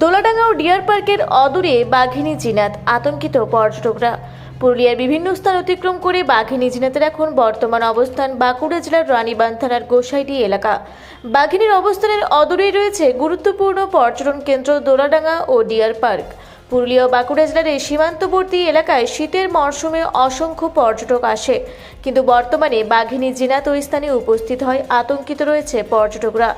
দোলাডাঙ্গা ও ডিয়ার পার্কের অদূরে বাঘিনী জিনাত, আতঙ্কিত পর্যটকরা। পুরুলিয়ার বিভিন্ন স্থান অতিক্রম করে বাঘিনী জিনাতের এখন বর্তমান অবস্থান বাঁকুড়া জেলার রানীবান্ধ থানার গোসাইটি এলাকা। বাঘিনীর অবস্থানের অদূরেই রয়েছে গুরুত্বপূর্ণ পর্যটন কেন্দ্র দোলাডাঙ্গা ও ডিয়ার পার্ক। পুরুলিয়া ও বাঁকুড়া জেলার এই সীমান্তবর্তী এলাকায় শীতের মরশুমে অসংখ্য পর্যটক আসে। কিন্তু বর্তমানে বাঘিনী জিনাত ওই স্থানে উপস্থিত হয় আতঙ্কিত রয়েছে পর্যটকরা।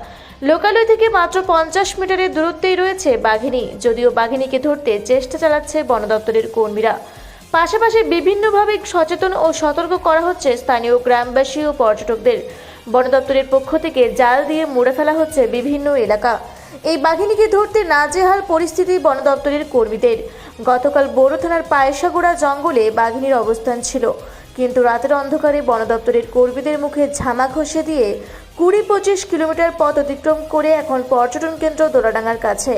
লোকালয় থেকে মাত্র পঞ্চাশ মিটারের দূরত্বেই রয়েছে বাঘিনী। যদিও বাঘিনীকে ধরতে চেষ্টা চালাচ্ছে বন দপ্তরের কর্মীরা। পাশাপাশি বিভিন্নভাবে সচেতন ও সতর্ক করা হচ্ছে স্থানীয় গ্রামবাসী ও পর্যটকদের। বন দপ্তরের পক্ষ থেকে জাল দিয়ে মুড়ে ফেলা হচ্ছে বিভিন্ন এলাকা। এই বাঘিনীকে ধরতে নাজেহাল পরিস্থিতি বন দপ্তরের কর্মীদের। গতকাল বড় থানার পায়সাগোড়া জঙ্গলে বাঘিনীর অবস্থান ছিল। কিন্তু রাতের অন্ধকারে বন দপ্তরের কর্মীদের মুখে ঝামা ঘষে দিয়ে কুড়ি পঁচিশ কিলোমিটার পথ অতিক্রম করে এখন পর্যটন কেন্দ্র দোলাডাঙ্গার কাছে।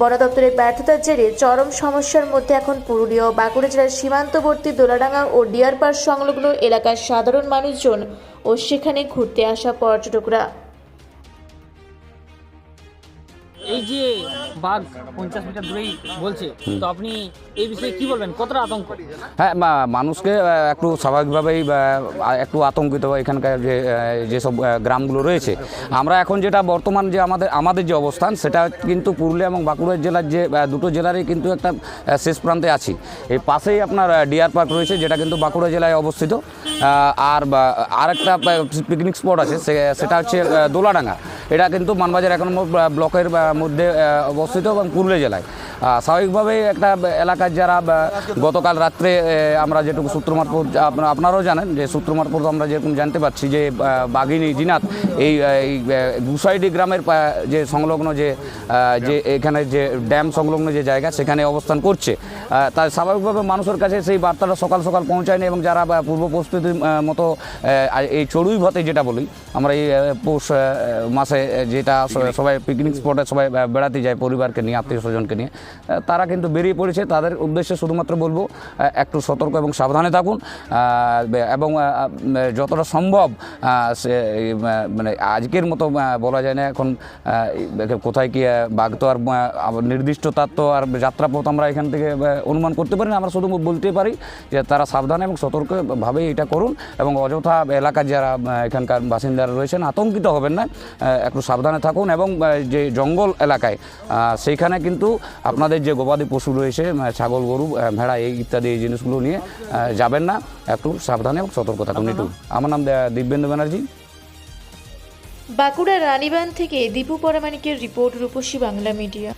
বন দপ্তরের ব্যর্থতার জেরে চরম সমস্যার মধ্যে এখন পুরুলিয়া ও বাঁকুড়া জেলার সীমান্তবর্তী দোলাডাঙ্গা ও ডিয়ার পার্ক সংলগ্ন এলাকার সাধারণ মানুষজন ও সেখানে ঘুরতে আসা পর্যটকরা। এই যে বাঘ পঞ্চাশ মিটার দূরেই বলছে তো আপনি এই বিষয়ে কি বলবেন? কতটা আতঙ্ক? হ্যাঁ মানুষকে একটু স্বাভাবিকভাবেই একটু আতঙ্কিত এখানকার যে যেসব গ্রামগুলো রয়েছে। আমরা এখন যেটা বর্তমান যে আমাদের আমাদের যে অবস্থান সেটা কিন্তু পুরুলিয়া এবং বাঁকুড়া জেলার যে দুটো জেলারই কিন্তু একটা শেষ প্রান্তে আছি। এই পাশেই আপনার ডিয়ার পার্ক রয়েছে যেটা কিন্তু বাঁকুড়া জেলায় অবস্থিত। আর বা- আর একটা পিকনিক স্পট আছে সেটা হচ্ছে দোলাডাঙ্গা। এটা কিন্তু মানবাজার এক নম্বর ব্লকের মধ্যে অবস্থিত এবং পুরুলিয়া জেলায়। স্বাভাবিকভাবেই একটা এলাকার যারা গতকাল রাত্রে আমরা যেটুকু সূত্র মারফত আপনারাও জানেন যে সূত্র মারফত আমরা যেরকম জানতে পারছি যে বাঘিনী জিনাত এই গুসাইডি গ্রামের যে সংলগ্ন যে যে এখানে যে ড্যাম সংলগ্ন যে জায়গা সেখানে অবস্থান করছে। তাই স্বাভাবিকভাবে মানুষের কাছে সেই বার্তাটা সকাল সকাল পৌঁছায়নি এবং যারা পূর্ব প্রস্তুতির মতো এই চড়ুই ভাতে যেটা বলি আমরা এই পৌষ মাসে যেটা সবাই পিকনিক স্পটে সবাই বেড়াতে যায় পরিবারকে নিয়ে আত্মীয় স্বজনকে নিয়ে তারা কিন্তু বেরিয়ে পড়েছে। তাদের উদ্দেশ্যে শুধুমাত্র বলব একটু সতর্ক এবং সাবধানে থাকুন। এবং যতটা সম্ভব মানে আজকের মতো বলা যায় না এখন কোথায় কি বাঘ তো আর নির্দিষ্ট তার তো আর যাত্রাপথ আমরা এখান থেকে অনুমান করতে পারি না। আমরা শুধু বলতে পারি যে তারা সাবধানে এবং সতর্কভাবে এটা করুন এবং অযথা এলাকার যারা এখানকার বাসিন্দারা রয়েছেন, আতঙ্কিত হবেন না। একটু সাবধানে থাকুন এবং যে জঙ্গল এলাকায় সেইখানে কিন্তু আপনাদের যে গবাদি পশু রয়েছে ছাগল গরু ভেড়া এই ইত্যাদি এই জিনিসগুলো নিয়ে যাবেন না। একটু সাবধানে এবং সতর্ক থাকুন। একটু আমার নাম দিব্যেন্দু ব্যানার্জি। বাঁকুড়া রানীবান থেকে দীপু পরামানিকের রিপোর্ট রূপসী বাংলা মিডিয়া।